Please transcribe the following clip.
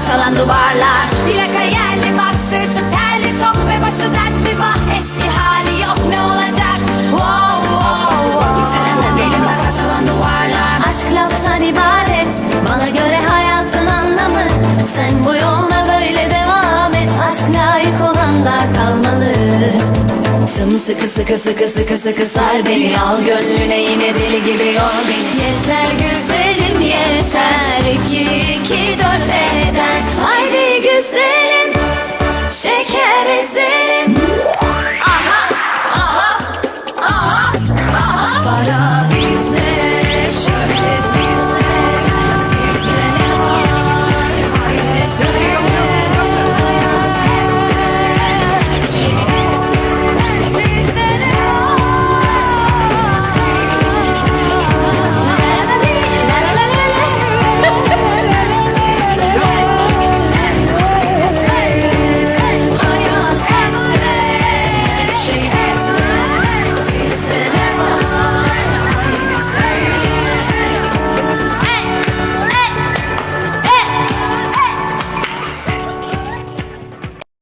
parçalan duvarlar. Plaka yerli bak sırtı terli çok ve başı dertli. Vah Eski hali yok ne olacak? Wow wow wow. Yükselemem elimde parçalan duvarlar. Aşk laftan ibaret Bana göre hayatın anlamı. Sen bu yolda böyle devam et Aşk layık olan da kalmalı. Sımsıkı sıkı sıkı sıkı sıkı sar beni. Al gönlüne yine deli gibi yor beni. Yeter yeter Şeker ezelim